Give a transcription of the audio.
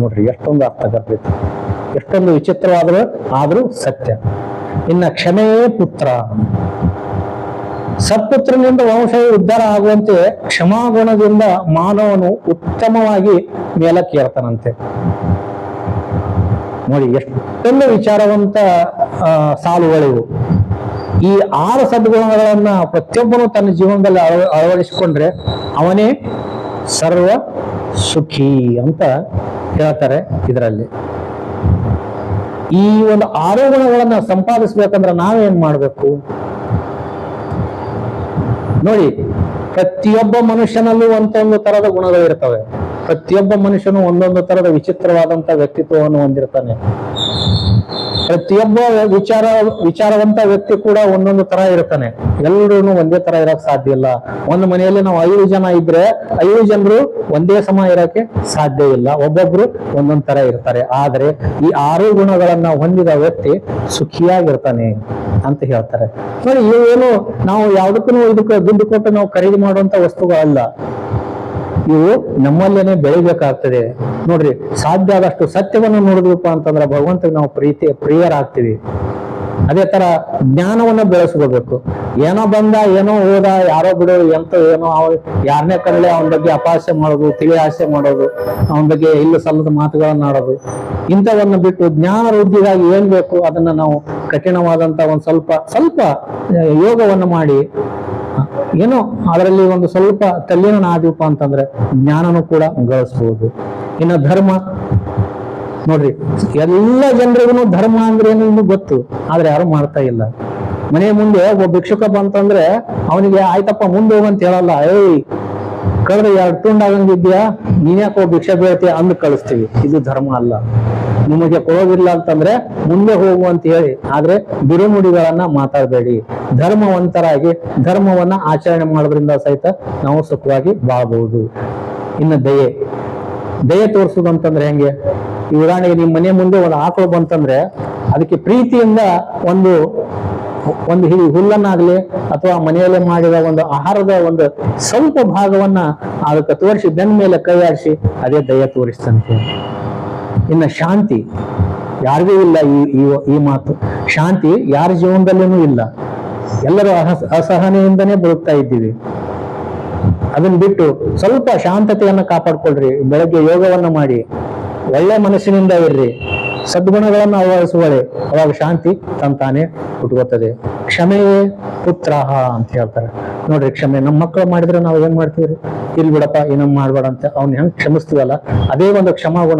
ನೋಡ್ರಿ, ಎಷ್ಟೊಂದು ಅರ್ಥ ಗರ್ಭಿತ ಎಷ್ಟೊಂದು ವಿಚಿತ್ರವಾದರೂ ಆದರೂ ಸತ್ಯ. ಇನ್ನ ಕ್ಷಮೆಯೇ ಪುತ್ರ. ಸತ್ಪುತ್ರನಿಂದ ವಂಶ ಉದ್ಧಾರ ಆಗುವಂತೆ ಕ್ಷಮಾಗುಣದಿಂದ ಮಾನವನು ಉತ್ತಮವಾಗಿ ಮೇಲಕ್ಕೇರ್ತಾನಂತೆ. ನೋಡಿ, ಎಷ್ಟೊಂದು ವಿಚಾರವಂತ ಸಾಲುಗಳಿವು. ಈ ಆರು ಸದ್ಗುಣಗಳನ್ನ ಪ್ರತಿಯೊಬ್ಬನು ತನ್ನ ಜೀವನದಲ್ಲಿ ಅಳವ, ಅಳವಡಿಸಿಕೊಂಡ್ರೆ ಅವನೇ ಸರ್ವ ಸುಖಿ ಅಂತ ಹೇಳ್ತಾರೆ ಇದರಲ್ಲಿ. ಈ ಒಂದು ಆರು ಗುಣಗಳನ್ನ ಸಂಪಾದಿಸ್ಬೇಕಂದ್ರೆ ನಾವೇನ್ ಮಾಡ್ಬೇಕು? ನೋಡಿ, ಪ್ರತಿಯೊಬ್ಬ ಮನುಷ್ಯನಲ್ಲೂ ಒಂದೊಂದು ತರದ ಗುಣಗಳು ಇರ್ತವೆ ಪ್ರತಿಯೊಬ್ಬ ಮನುಷ್ಯನು ಒಂದೊಂದು ತರದ ವಿಚಿತ್ರವಾದಂತ ವ್ಯಕ್ತಿತ್ವವನ್ನು ಹೊಂದಿರ್ತಾನೆ. ಪ್ರತಿಯೊಬ್ಬ ವಿಚಾರ, ವಿಚಾರವಂತ ವ್ಯಕ್ತಿ ಕೂಡ ಒಂದೊಂದು ತರ ಇರ್ತಾನೆ. ಎಲ್ಲರೂ ಒಂದೇ ತರ ಇರಕ್ ಸಾಧ್ಯ ಇಲ್ಲ. ಒಂದು ಮನೆಯಲ್ಲಿ ನಾವು ಐದು ಜನ ಇದ್ರೆ ಐದು ಜನರು ಒಂದೇ ಸಮ ಇರಕ್ಕೆ ಸಾಧ್ಯ ಇಲ್ಲ. ಒಬ್ಬೊಬ್ರು ಒಂದೊಂದ್ ತರ ಇರ್ತಾರೆ. ಆದ್ರೆ ಈ ಆರು ಗುಣಗಳನ್ನ ಹೊಂದಿದ ವ್ಯಕ್ತಿ ಸುಖಿಯಾಗಿರ್ತಾನೆ ಅಂತ ಹೇಳ್ತಾರೆ. ನೋಡಿ ಇವೇನು ನಾವು ಯಾವ್ದಕ್ಕೂ ಇದಕ್ಕೆ ದುಡ್ಡು ಕೊಟ್ಟು ನಾವು ಖರೀದಿ ಮಾಡುವಂತ ವಸ್ತುಗಳಲ್ಲ. ಇವು ನಮ್ಮಲ್ಲೇನೆ ಬೆಳಿಬೇಕಾಗ್ತದೆ. ನೋಡ್ರಿ, ಸಾಧ್ಯ ಆದಷ್ಟು ಸತ್ಯವನ್ನು ನೋಡಿದ್ವಪ್ಪ ಅಂತಂದ್ರೆ ಭಗವಂತಗೆ ನಾವು ಪ್ರೀತಿ, ಪ್ರಿಯರಾಗ್ತೀವಿ. ಅದೇ ತರ ಜ್ಞಾನವನ್ನ ಬೆಳೆಸ್ಕೋಬೇಕು. ಏನೋ ಬಂದ, ಏನೋ ಹೋದ, ಯಾರೋ ಬಿಡೋ ಎಂತ ಏನೋ, ಅವ ಯಾರನ್ನೇ ಕರಳೆ ಅವನ ಬಗ್ಗೆ ಅಪಾಸೆ ಮಾಡೋದು, ತಿಳಿ ಆಸೆ ಮಾಡೋದು, ಅವನ ಬಗ್ಗೆ ಇಲ್ಲ ಸಲ್ಲದ ಮಾತುಗಳನ್ನ ಆಡೋದು. ಇಂಥವನ್ನ ಬಿಟ್ಟು ಜ್ಞಾನ ವೃದ್ಧಿಗಾಗಿ ಏನ್ ಬೇಕು? ಅದನ್ನ ನಾವು ಕಠಿಣವಾದಂತ ಒಂದ್ ಸ್ವಲ್ಪ ಸ್ವಲ್ಪ ಯೋಗವನ್ನು ಮಾಡಿ ಏನೋ ಅದರಲ್ಲಿ ಒಂದು ಸ್ವಲ್ಪ ತಲ್ಲಿನ ನಾದೀಪ ಅಂತಂದ್ರೆ ಜ್ಞಾನನೂ ಕೂಡ ಗಳಿಸ್ಬೋದು. ಇನ್ನು ಧರ್ಮ, ನೋಡ್ರಿ, ಎಲ್ಲ ಜನರಿಗೂ ಧರ್ಮ ಅಂದ್ರೆ ಏನು ಗೊತ್ತು, ಆದ್ರೆ ಯಾರು ಮಾಡ್ತಾ ಇಲ್ಲ. ಮನೆ ಮುಂದೆ ಒಬ್ಬ ಭಿಕ್ಷುಕ ಬಂತಂದ್ರೆ ಅವನಿಗೆ, ಆಯ್ತಪ್ಪ, ಮುಂದೆ ಹೋಗಂತ ಹೇಳಲ್ಲ. ಏಯ್ ಕಳೆದ ಎರಡು ತುಂಡಾಗಂಗಿದ್ಯಾ? ನೀನ್ಯಾಕೋ ಭಿಕ್ಷೆ ಬೀಳ್ತೀಯ? ಅಂದ್ ಕಳಿಸ್ತೀವಿ. ಇದು ಧರ್ಮ ಅಲ್ಲ. ನಿಮಗೆ ಕೊಡೋದಿಲ್ಲ ಅಂತಂದ್ರೆ ಮುಂದೆ ಹೋಗು ಅಂತ ಹೇಳಿ. ಆದ್ರೆ ಬಿರುನುಡಿಗಳನ್ನ ಮಾತಾಡಬೇಡಿ. ಧರ್ಮವಂತರಾಗಿ ಧರ್ಮವನ್ನ ಆಚರಣೆ ಮಾಡೋದ್ರಿಂದ ಸಹಿತ ನಾವು ಸುಖವಾಗಿ ಬಾಳಬಹುದು ಇನ್ನು ದಯೆ. ದಯೆ ತೋರಿಸುದು ಅಂತಂದ್ರೆ ಹೆಂಗೆ? ಈ ಉದಾಹರಣೆಗೆ ನಿಮ್ಮ ಮನೆ ಮುಂದೆ ಒಂದು ಆಕಳು ಬಂತಂದ್ರೆ ಅದಕ್ಕೆ ಪ್ರೀತಿಯಿಂದ ಒಂದು ಒಂದು ಹಿಡಿ ಹುಲ್ಲನ್ನಾಗ್ಲಿ ಅಥವಾ ಮನೆಯಲ್ಲಿ ಮಾಡಿದ ಒಂದು ಆಹಾರದ ಒಂದು ಸ್ವಲ್ಪ ಭಾಗವನ್ನ ಅದಕ್ಕೆ ತೋರಿಸಿ ಬೆನ್ನ ಮೇಲೆ ಕೈ ಆಡಿಸಿ ಅದೇ ದಯ ತೋರಿಸ್ತಂತೆ. ಇನ್ನು ಶಾಂತಿ. ಯಾರಿಗೂ ಇಲ್ಲ ಈ, ಈ- ಮಾತು. ಶಾಂತಿ ಯಾರ ಜೀವನದಲ್ಲೂ ಇಲ್ಲ. ಎಲ್ಲರೂ ಅಸ ಅಸಹನೆಯಿಂದನೇ ಬದುಕ್ತಾ ಇದ್ದೀವಿ. ಅದನ್ನ ಬಿಟ್ಟು ಸ್ವಲ್ಪ ಶಾಂತತೆಯನ್ನ ಕಾಪಾಡ್ಕೊಳ್ರಿ. ಬೆಳಗ್ಗೆ ಯೋಗವನ್ನ ಮಾಡಿ. ಒಳ್ಳೆ ಮನಸ್ಸಿನಿಂದ ಇರ್ರಿ. ಸದ್ಗುಣಗಳನ್ನು ಅಳವಡಿಸುವಳೆ ಅವಾಗ ಶಾಂತಿ ತಂತಾನೆ ಹುಟ್ಕೋತದೆ ಕ್ಷಮೆಯೇ ಪುತ್ರಾಹ ಅಂತ ಹೇಳ್ತಾರೆ. ನೋಡ್ರಿ, ಕ್ಷಮೆ. ನಮ್ಮ ಮಕ್ಕಳು ಮಾಡಿದ್ರೆ ನಾವು ಏನ್ ಮಾಡ್ತೀವ್ರಿ? ಇಲ್ಲಿ ಬಿಡಪ್ಪ, ಏನೋ ಮಾಡ್ಬೇಡ ಅಂತ. ಅವ್ನ ಹೆಂಗ್ ಕ್ಷಮಿಸ್ತೀವಲ್ಲ? ಅದೇ ಒಂದು ಕ್ಷಮಾಗುಣ